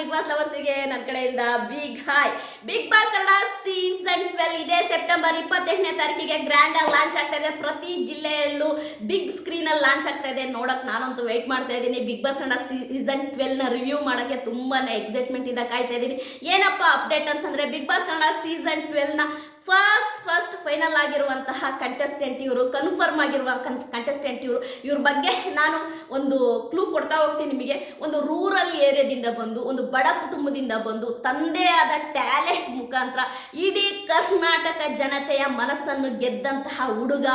Big boss ಲವರ್ಸಿಗೆ ನನ್ನ ಕಡೆಯಿಂದ big hi big boss Kannada season twelve ಇದೆ. ಸೆಪ್ಟೆಂಬರ್ ಇಪ್ಪತ್ತೆಂಟನೇ ತಾರೀಕಿಗೆ ಗ್ರ್ಯಾಂಡ್ ಆಗಿ ಲಾಂಚ್ ಆಗ್ತಾ ಇದೆ. ಪ್ರತಿ ಜಿಲ್ಲೆಯಲ್ಲೂ ಬಿಗ್ ಸ್ಕ್ರೀನ್ ಅಲ್ಲಿ ಲಾಂಚ್ ಆಗ್ತಾ ಇದೆ. ನೋಡಕ್ ನಾನಂತೂ ವೆಯ್ಟ್ ಮಾಡ್ತಾ ಇದ್ದೀನಿ. ಬಿಗ್ ಬಾಸ್ ಕನ್ನಡ ಸೀಸನ್ ಟ್ವೆಲ್ನ ರಿವ್ಯೂ ಮಾಡಕ್ಕೆ ತುಂಬಾನೇ ಎಕ್ಸೈಟ್ಮೆಂಟ್ ಇಂದ ಕಾಯ್ತಾ ಇದ್ದೀನಿ. ಏನಪ್ಪ ಅಪ್ಡೇಟ್ ಅಂತಂದ್ರೆ ಬಿಗ್ ಬಾಸ್ ಕನ್ನಡ ಸೀಸನ್ ಟ್ವೆಲ್ನ ಫಸ್ಟ್ ಫಸ್ಟ್ ಫೈನಲ್ ಆಗಿರುವಂತಹ ಕಂಟೆಸ್ಟೆಂಟ್ ಇವರು ಕನ್ಫರ್ಮ್ ಆಗಿರುವ ಕಂಟೆಸ್ಟೆಂಟ್ ಇವರು. ಇವ್ರ ಬಗ್ಗೆ ನಾನು ಒಂದು ಕ್ಲೂ ಕೊಡ್ತಾ ಹೋಗ್ತೀನಿ ನಿಮಗೆ. ಒಂದು ರೂರಲ್ ಏರಿಯಾದಿಂದ ಬಂದು, ಒಂದು ಬಡ ಕುಟುಂಬದಿಂದ ಬಂದು, ತಂದೆಯಾದ ಟ್ಯಾಲೆಂಟ್ ಮುಖಾಂತರ ಇಡೀ ಕರ್ನಾಟಕ ಜನತೆಯ ಮನಸ್ಸನ್ನು ಗೆದ್ದಂತಹ ಹುಡುಗ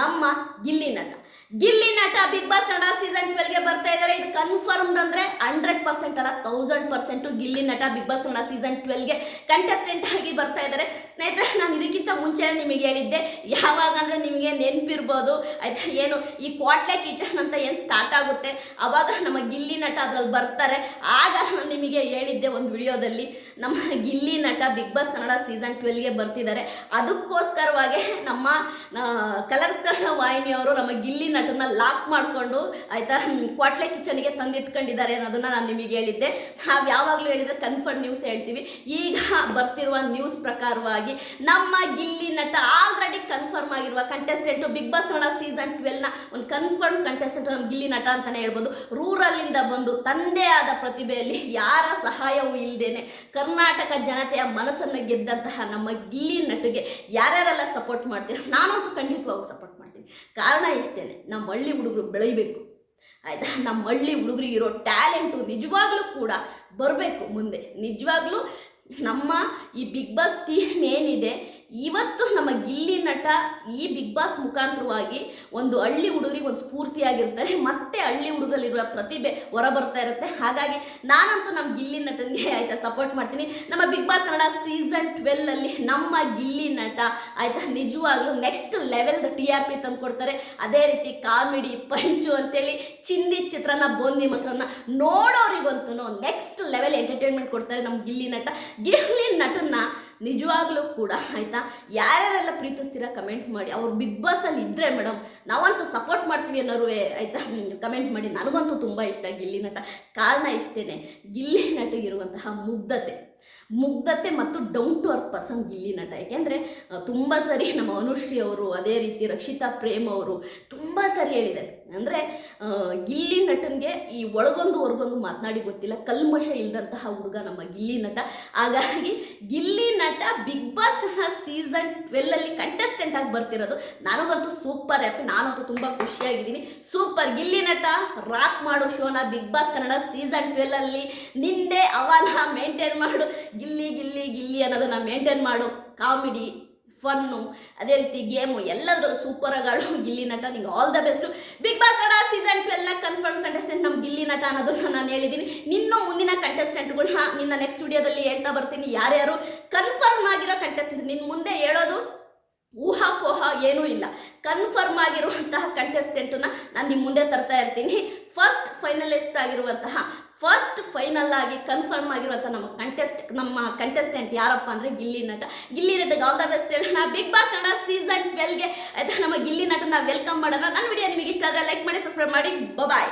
ನಮ್ಮ Gilli Nata. Gilli Nata big boss Kannada season ಟ್ವೆಲ್ಗೆ ಬರ್ತಾ ಇದ್ದಾರೆ. ಇದು ಕನ್ಫರ್ಮ್ಡ್ ಅಂದ್ರೆ ಹಂಡ್ರೆಡ್ ಪರ್ಸೆಂಟ್ ಅಲ್ಲ thousand percent Gilli Nata big boss Kannada season ಟ್ವೆಲ್ಗೆ contestant ಆಗಿ ಬರ್ತಾ ಇದ್ದಾರೆ. ಸ್ನೇಹಿತರೆ, ನಾನು ಇದಕ್ಕಿಂತ ಮುಂಚೆ ನಿಮಗೆ ಹೇಳಿದ್ದೆ ಯಾವಾಗ ಅಂದರೆ ನಿಮಗೆ ನೆನಪಿರ್ಬೋದು, ಆಯ್ತಾ? ಏನು, ಈ ಕ್ವಾಟ್ಲೆ ಕಿಚನ್ ಅಂತ ಏನು ಸ್ಟಾರ್ಟ್ ಆಗುತ್ತೆ? ಅವಾಗ ನಮ್ಮ ಗಿಲ್ಲಿ ನಟ ಅದ್ರಲ್ಲಿ ಬರ್ತಾರೆ. ಆಗ ನಾನು ನಿಮಗೆ ಹೇಳಿದ್ದೆ ಒಂದು ವಿಡಿಯೋದಲ್ಲಿ, ನಮ್ಮ Gilli Nata big boss Kannada season ಟ್ವೆಲ್ಗೆ ಬರ್ತಿದ್ದಾರೆ. ಅದಕ್ಕೋಸ್ಕರವಾಗಿ ನಮ್ಮ ಕಲರ್ ಕನ್ನಡ ವಾಹಿನಿಯವರು ನಮ್ಮ ಗಿಲ್ಲಿ ನಟನ ಲಾಕ್ ಮಾಡಿಕೊಂಡು, ಆಯಿತಾ ಕ್ವಾಟ್ಲೆ ಕಿಚನ್ಗೆ ತಂದಿಟ್ಕೊಂಡಿದ್ದಾರೆ ಅನ್ನೋದನ್ನ ನಾನು ನಿಮಗೆ ಹೇಳಿದ್ದೆ. ನಾವು ಯಾವಾಗಲೂ ಹೇಳಿದ್ರೆ ಕನ್ಫರ್ಮ್ ನ್ಯೂಸ್ ಹೇಳ್ತೀವಿ. ಈಗ ಬರ್ತಿರುವ ನ್ಯೂಸ್ ಪ್ರಕಾರವಾಗಿ ನಮ್ಮ ಗಿಲ್ಲಿ ನಟ ಆಲ್ರೆಡಿ ಕನ್ಫರ್ಮ್ ಆಗಿರುವ ಕಂಟೆಸ್ಟೆಂಟ್ ಬಿಗ್ ಬಾಸ್ ನೋಡ ಸೀಸನ್ ಟ್ವೆಲ್ನ ಒಂದು ಕನ್ಫರ್ಮ್ ಕಂಟೆಸ್ಟೆಂಟ್ ನಮ್ಮ ಗಿಲ್ಲಿ ನಟ ಅಂತಾನೆ ಹೇಳ್ಬೋದು. ರೂರಲ್ಲಿಂದ ಬಂದು ತಂದೆ ಆದ ಪ್ರತಿಭೆಯಲ್ಲಿ ಯಾರ ಸಹಾಯವೂ ಇಲ್ಲದೇನೆ ಕರ್ನಾಟಕ ಜನತೆಯ ಮನಸ್ಸನ್ನು ಗೆದ್ದಂತಹ ನಮ್ಮ ಗಿಲ್ಲಿ ನಟಿಗೆ ಯಾರ್ಯಾರೆಲ್ಲ ಸಪೋರ್ಟ್ ಮಾಡ್ತೀರ ನಾನಂತೂ ಖಂಡಿತವಾಗೂ ಸಪೋರ್ಟ್ ಮಾಡ್ತೀನಿ. ಕಾರಣ ಇಷ್ಟೇನೆ ನಮ್ಮ ಹಳ್ಳಿ ಹುಡುಗರು ಬೆಳೀಬೇಕು. ಆಯ್ತಾ? ನಮ್ಮ ಹಳ್ಳಿ ಹುಡುಗರಿಗಿರೋ ಟ್ಯಾಲೆಂಟು ನಿಜವಾಗ್ಲೂ ಕೂಡ ಬರಬೇಕು ಮುಂದೆ. ನಿಜವಾಗ್ಲೂ ನಮ್ಮ ಈ ಬಿಗ್ ಬಾಸ್ ಟೀಮ್ ಏನಿದೆ ಇವತ್ತು ನಮ್ಮ ಗಿಲ್ಲಿ ನಟ ಈ ಬಿಗ್ ಬಾಸ್ ಮುಖಾಂತರವಾಗಿ ಒಂದು ಹಳ್ಳಿ ಹುಡುಗರಿಗೆ ಒಂದು ಸ್ಫೂರ್ತಿಯಾಗಿರ್ತಾರೆ. ಮತ್ತೆ ಹಳ್ಳಿ ಹುಡುಗರಲ್ಲಿರುವ ಪ್ರತಿಭೆ ಹೊರ ಬರ್ತಾ ಇರುತ್ತೆ. ಹಾಗಾಗಿ ನಾನಂತೂ ನಮ್ಮ ಗಿಲ್ಲಿ ನಟನಿಗೆ ಆಯ್ತಾ ಸಪೋರ್ಟ್ ಮಾಡ್ತೀನಿ. ನಮ್ಮ big boss Kannada season twelve ಅಲ್ಲಿ ನಮ್ಮ ಗಿಲ್ಲಿ ನಟ ಆಯ್ತಾ ನಿಜವಾಗ್ಲೂ next level T R P ತಂದು ಕೊಡ್ತಾರೆ. ಅದೇ ರೀತಿ ಕಾಮಿಡಿ, ಪಂಚು ಅಂತೇಳಿ ಚಿಂದಿ ಚಿತ್ರನ ಬೋಂದಿ ಮೊಸರನ್ನ ನೋಡೋರಿಗಂತೂ ನೆಕ್ಸ್ಟ್ ಲೆವೆಲ್ ಎಂಟರ್ಟೈನ್ಮೆಂಟ್ ಕೊಡ್ತಾರೆ ನಮ್ಮ ಗಿಲ್ಲಿ ನಟ. ಗಿಲ್ಲಿ ನಟನ್ನ ನಿಜವಾಗ್ಲೂ ಕೂಡ ಆಯ್ತಾ? ಯಾರ್ಯಾರೆಲ್ಲ ಪ್ರೀತಿಸ್ತೀರಾ ಕಮೆಂಟ್ ಮಾಡಿ. ಅವ್ರು ಬಿಗ್ ಬಾಸಲ್ಲಿ ಇದ್ದರೆ ಮೇಡಮ್ ನಾವಂತೂ ಸಪೋರ್ಟ್ ಮಾಡ್ತೀವಿ ಅನ್ನೋರು ಆಯ್ತಾ? ಕಮೆಂಟ್ ಮಾಡಿ. ನನಗಂತೂ ತುಂಬ ಇಷ್ಟ ಗಿಲ್ಲಿ ನಟ. ಕಾರಣ ಇಷ್ಟೇನೆ. ಗಿಲ್ಲಿ ನಟಿಗಿರುವಂತಹ ಮುಗ್ಧತೆ. ಮುಗ್ಧತೆ ಮತ್ತು down to earth person Gilli Nata. ಯಾಕೆಂದರೆ ತುಂಬ ಸರಿ ನಮ್ಮ ಅನುಶ್ರೀ ಅವರು ಅದೇ ರೀತಿ ರಕ್ಷಿತಾ ಪ್ರೇಮ್ ಅವರು ತುಂಬ ಸರಿ ಹೇಳಿದ್ದಾರೆ. ಅಂದರೆ ಗಿಲ್ಲಿ ನಟನಿಗೆ ಈ ಒಳಗೊಂದು ಹೊರಗೊಂದು ಮಾತನಾಡಿ ಗೊತ್ತಿಲ್ಲ. ಕಲ್ಮಶ ಇಲ್ಲದಂತಹ ಹುಡುಗ ನಮ್ಮ ಗಿಲ್ಲಿ ನಟ. ಹಾಗಾಗಿ Gilli Nata Bigg Boss season ಟ್ವೆಲ್ಲಲ್ಲಿ contestant ಆಗಿ ಬರ್ತಿರೋದು. ನನಗಂತೂ ಸೂಪರ್ ಹ್ಯಾಪಿ ನಾನಂತೂ ತುಂಬ ಖುಷಿಯಾಗಿದ್ದೀನಿ. ಸೂಪರ್ ಗಿಲ್ಲಿ ನಟ ರಾಕ್ ಮಾಡೋ ಶೋನ ಬಿಗ್ ಬಾಸ್ ಕನ್ನಡ ಸೀಸನ್ ಟ್ವೆಲ್ಲಲ್ಲಿ ನಿಂದೆ ಅವನ ಮೇಂಟೈನ್ ಮಾಡು. ಗಿಲ್ಲಿ ಗಿಲ್ಲಿ ಗಿಲ್ಲಿ ಅನ್ನೋದನ್ನು ಮೇಂಟೈನ್ ಮಾಡು ಕಾಮಿಡಿ ಫನ್ನು ಅದೇ ರೀತಿ ಗೇಮು ಎಲ್ಲದರಲ್ಲೂ ಸೂಪರ್ ಆಗಾಡು ಗಿಲ್ಲಿ ನಟ ನಿಂಗೆ all the best Bigg Boss Kannada season ಟ್ವೆಲ್ನ confirm contestant ನಮ್ಮ ಗಿಲ್ಲಿ ನಟ ಅನ್ನೋದನ್ನ ನಾನು ಹೇಳಿದ್ದೀನಿ ನಿನ್ನೂ ಮುಂದಿನ ಕಂಟೆಸ್ಟೆಂಟ್ಗಳನ್ನ ನಿನ್ನ ನೆಕ್ಸ್ಟ್ ವಿಡಿಯೋದಲ್ಲಿ ಹೇಳ್ತಾ ಬರ್ತೀನಿ ಯಾರ್ಯಾರು ಕನ್ಫರ್ಮ್ ಆಗಿರೋ ಕಂಟೆಸ್ಟೆಂಟ್ ನಿನ್ನ ಮುಂದೆ ಹೇಳೋದು ಊಹಾಪೋಹ ಏನೂ ಇಲ್ಲ. ಕನ್ಫರ್ಮ್ ಆಗಿರುವಂತಹ ಕಂಟೆಸ್ಟೆಂಟನ್ನ ನಾನು ನಿಮ್ಮ ಮುಂದೆ ತರ್ತಾ ಇರ್ತೀನಿ. ಫಸ್ಟ್ ಫೈನಲಿಸ್ಟ್ ಆಗಿರುವಂತಹ ಫಸ್ಟ್ ಫೈನಲ್ ಆಗಿ ಕನ್ಫರ್ಮ್ ಆಗಿರುವಂಥ ನಮ್ಮ ಕಂಟೆಸ್ಟ್ ನಮ್ಮ ಕಂಟೆಸ್ಟೆಂಟ್ ಯಾರಪ್ಪ ಅಂದರೆ ಗಿಲ್ಲಿ ನಟ. ಗಿಲ್ಲಿ ನಟಗೆ ಆಲ್ ದ ಬೆಸ್ಟ್ ಹೇಳೋಣ. ಬಿಗ್ ಬಾಸ್ ಕನ್ನಡ ಸೀಸನ್ ಟ್ವೆಲ್ಗೆ ಆಯ್ತಾ? ನಮ್ಮ ಗಿಲ್ಲಿ ನಟನ ವೆಲ್ಕಮ್ ಮಾಡೋಣ. ನನ್ನ ವಿಡಿಯೋ ನಿಮಗೆ ಇಷ್ಟ ಆದರೆ ಲೈಕ್ ಮಾಡಿ ಸಬ್ಸ್ಕ್ರೈಬ್ ಮಾಡಿ. ಬಾಯ್